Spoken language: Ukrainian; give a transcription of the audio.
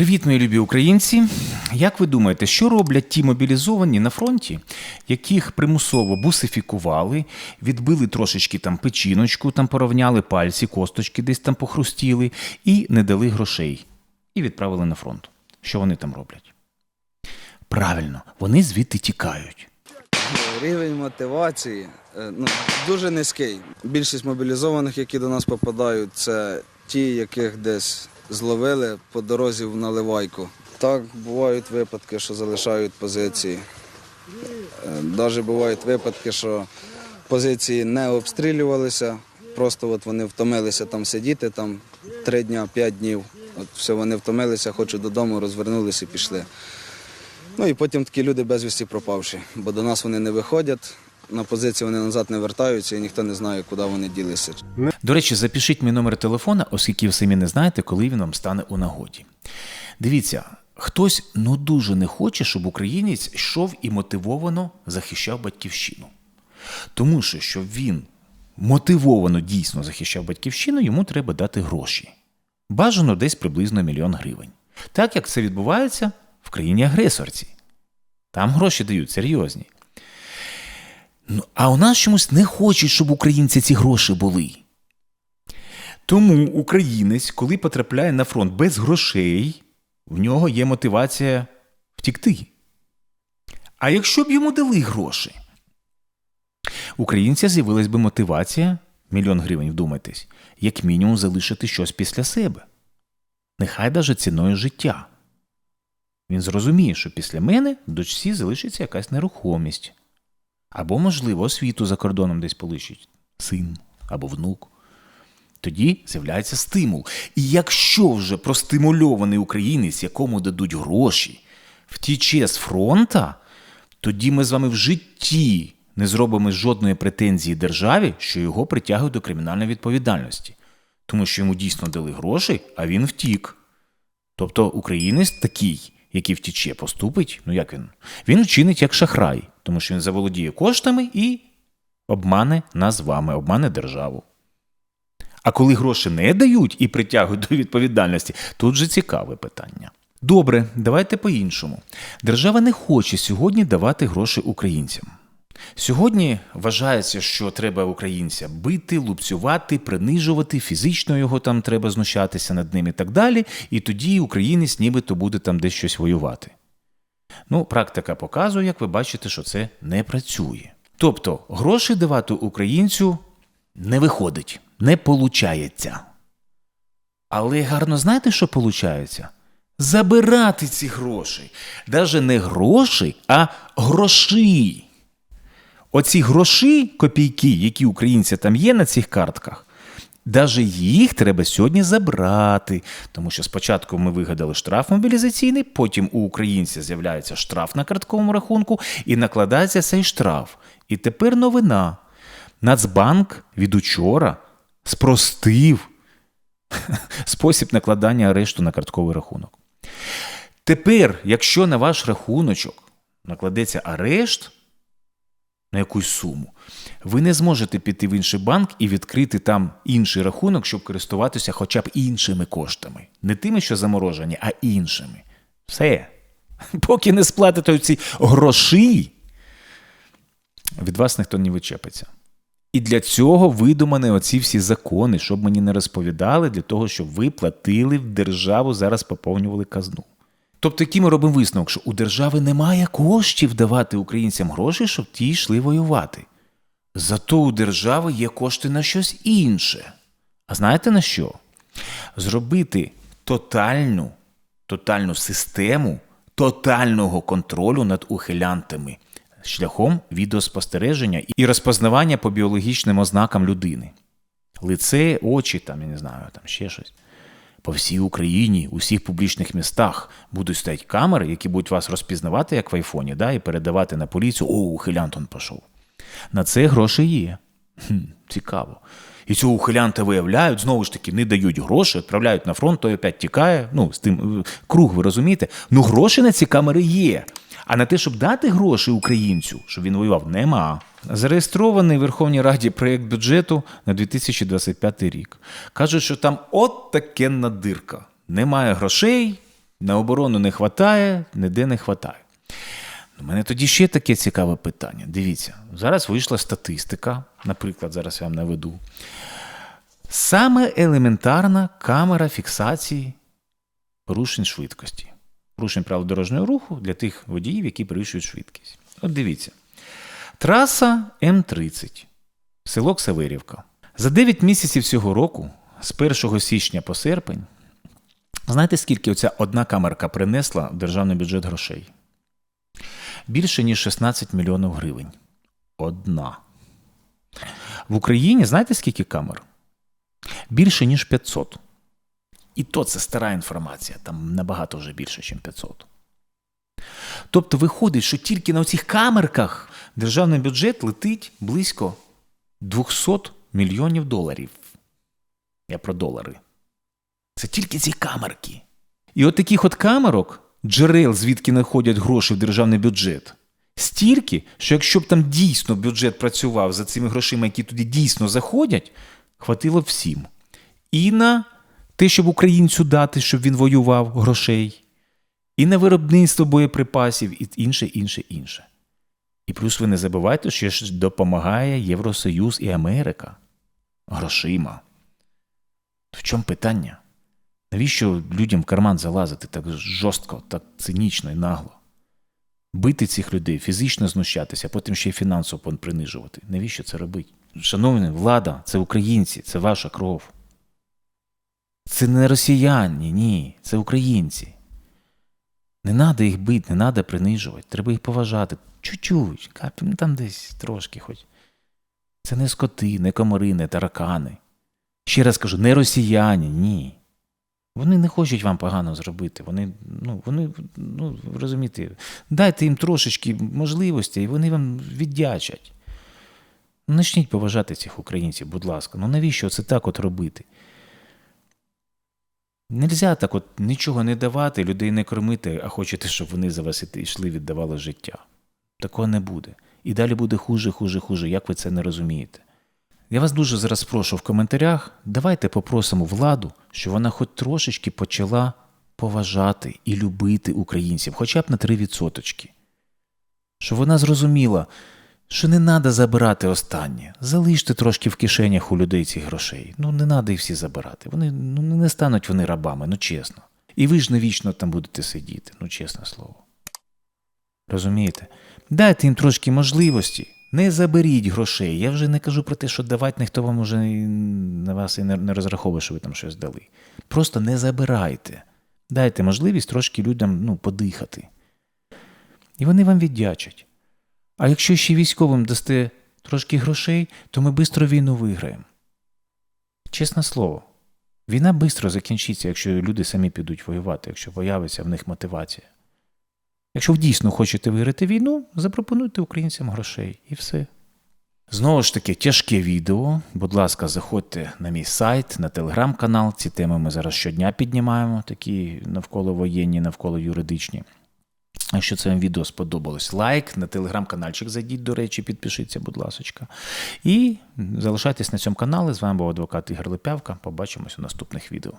Привіт, мої любі українці. Як ви думаєте, що роблять ті мобілізовані на фронті, яких примусово бусифікували, відбили трошечки там печіночку, там порівняли пальці, косточки десь там похрустіли і не дали грошей, і відправили на фронт? Що вони там роблять? Правильно, вони звідти тікають. Рівень мотивації е, ну, дуже низький. Більшість мобілізованих, які до нас попадають, це ті, яких десь зловили по дорозі в наливайку. Так, бувають випадки, що залишають позиції. Навіть бувають випадки, що позиції не обстрілювалися, просто от вони втомилися там сидіти там три дня, п'ять днів. От все, вони втомилися, хочуть додому, розвернулися і пішли. Ну і потім такі люди безвісті пропавші, бо до нас вони не виходять, на позиції вони назад не вертаються і ніхто не знає, куди вони ділися. До речі, запишіть мій номер телефона, оскільки ви самі не знаєте, коли він вам стане у нагоді. Дивіться, хтось ну дуже не хоче, щоб українець йшов і мотивовано захищав батьківщину. Тому що, щоб він мотивовано дійсно захищав батьківщину, йому треба дати гроші. Бажано десь приблизно мільйон гривень. Так як це відбувається в країні-агресорці. Там гроші дають серйозні. Ну, а у нас чомусь не хочуть, щоб українці ці гроші були. Тому українець, коли потрапляє на фронт без грошей, в нього є мотивація втікти. А якщо б йому дали гроші, українця з'явилась би мотивація, мільйон гривень, вдумайтесь, як мінімум залишити щось після себе. Нехай даже ціною життя. Він зрозуміє, що після мене дочці залишиться якась нерухомість. Або, можливо, освіту за кордоном десь полишить син або внук. Тоді з'являється стимул. І якщо вже простимульований українець, якому дадуть гроші, втіче з фронта, тоді ми з вами в житті не зробимо жодної претензії державі, що його притягують до кримінальної відповідальності. Тому що йому дійсно дали гроші, а він втік. Тобто українець такий, який втіче, поступить, ну як він? Він вчинить як шахрай, тому що він заволодіє коштами і обмане нас з вами, обмане державу. А коли гроші не дають і притягують до відповідальності, тут же цікаве питання. Добре, давайте по-іншому. Держава не хоче сьогодні давати гроші українцям. Сьогодні вважається, що треба українця бити, лупцювати, принижувати, фізично його там треба знущатися над ним і так далі, і тоді українець нібито буде там десь щось воювати. Ну, практика показує, як ви бачите, що це не працює. Тобто, гроші давати українцю не виходить, не получається. Але гарно знаєте, що получається? Забирати ці гроші. Даже не гроші, а гроші. Оці гроші, копійки, які українці там є на цих картках, даже їх треба сьогодні забрати. Тому що спочатку ми вигадали штраф мобілізаційний, потім у українця з'являється штраф на картковому рахунку і накладається цей штраф. І тепер новина. Нацбанк від учора спростив спосіб накладання арешту на картковий рахунок. Тепер, якщо на ваш рахуночок накладеться арешт на якусь суму, ви не зможете піти в інший банк і відкрити там інший рахунок, щоб користуватися хоча б іншими коштами. Не тими, що заморожені, а іншими. Все. Поки не сплатите ці гроші, від вас ніхто не вичепиться. І для цього видумані оці всі закони, щоб мені не розповідали, для того, щоб ви платили в державу, зараз поповнювали казну. Тобто, який ми робимо висновок, що у держави немає коштів давати українцям гроші, щоб ті йшли воювати. Зато у держави є кошти на щось інше. А знаєте на що? Зробити тотальну, тотальну систему тотального контролю над ухилянтами шляхом відеоспостереження і розпознавання по біологічним ознакам людини. Лице, очі, там, я не знаю, там ще щось. По всій Україні, у всіх публічних містах будуть стоять камери, які будуть вас розпізнавати, як в айфоні, да, і передавати на поліцію, о, ухилянтон пішов. На це гроші є. Хм, Цікаво. І цього ухилянта виявляють, знову ж таки, не дають гроші, відправляють на фронт, той опять тікає. Ну, з тим е, круг, ви розумієте? Ну, гроші на ці камери є. А на те, щоб дати гроші українцю, щоб він воював, нема. Зареєстрований в Верховній Раді проєкт бюджету на 2025 рік. Кажуть, що там от такенна дирка. Немає грошей, На оборону не хватає, ніде не хватає. У мене тоді ще таке цікаве питання. Дивіться, зараз вийшла статистика, наприклад, зараз я вам наведу. Саме елементарна камера фіксації порушень швидкості. Порушень правил дорожнього руху для тих водіїв, які перевищують швидкість. От дивіться. Траса М30, село Ксаверівка. За 9 місяців цього року, з 1 січня по серпень, знаєте, скільки оця одна камерка принесла в державний бюджет грошей? Більше ніж 16 мільйонів гривень. Одна. В Україні знаєте, скільки камер? Більше, ніж 500. І то це стара інформація, там набагато вже більше, ніж 500. Тобто виходить, що тільки на цих камерках державний бюджет летить близько 200 мільйонів доларів. Я про долари. Це тільки ці камерки. І от таких от камерок, джерел, звідки находять гроші в державний бюджет, стільки, що якщо б там дійсно бюджет працював за цими грошима, які туди дійсно заходять, хватило всім. І на те, щоб українцю дати, щоб він воював грошей, і на виробництво боєприпасів, і інше, інше, інше. І плюс ви не забувайте, що ж допомагає Євросоюз і Америка грошима. В чому питання? Навіщо людям в карман залазити так жорстко, так цинічно і нагло? Бити цих людей, фізично знущатися, а потім ще й фінансово принижувати. Навіщо це робити? Шановні, влада, це українці, це ваша кров. Це не росіяни, ні, це українці. Не треба їх бити, не треба принижувати. Треба їх поважати. Чуть-чуть, ну там десь трошки хоч. Це не скоти, не комари, не таракани. Ще раз кажу, не росіяни, ні. Вони не хочуть вам погано зробити. Вони, ну, вони, ну, розумієте, дайте їм трошечки можливості, і вони вам віддячать. Ну, Начніть поважати цих українців, будь ласка. Ну навіщо це так от робити? Нельзя так от нічого не давати, людей не кормити, а хочете, щоб вони за вас йшли, віддавали життя. Такого не буде. І далі буде хуже, хуже, хуже, як ви це не розумієте. Я вас дуже зараз прошу в коментарях, давайте попросимо владу, щоб вона хоч трошечки почала поважати і любити українців, хоча б на 3%. Щоб вона зрозуміла, що не треба забирати останнє. Залиште трошки в кишенях у людей цих грошей. Ну, не треба їх всі забирати. Вони ну, не стануть вони рабами, ну чесно. І ви ж не вічно там будете сидіти, ну чесне слово. Розумієте? Дайте їм трошки можливості. Не заберіть грошей. Я вже не кажу про те, що давати ніхто вам уже на вас і не розраховує, що ви там щось дали. Просто не забирайте. Дайте можливість трошки людям ну, подихати. І вони вам віддячать. А якщо ще військовим дасте трошки грошей, то ми швидко війну виграємо. Чесне слово, війна швидко закінчиться, якщо люди самі підуть воювати, якщо появиться в них мотивація. Якщо ви дійсно хочете виграти війну, запропонуйте українцям грошей і все. Знову ж таки, тяжке відео. Будь ласка, заходьте на мій сайт, на телеграм-канал. Ці теми ми зараз щодня піднімаємо, такі навколо воєнні, навколо юридичні. Якщо це вам відео сподобалось, лайк на телеграм-канальчик зайдіть, до речі, підпишіться, будь ласка. І залишайтесь на цьому каналі. З вами був адвокат Ігор Липявка. Побачимось у наступних відео.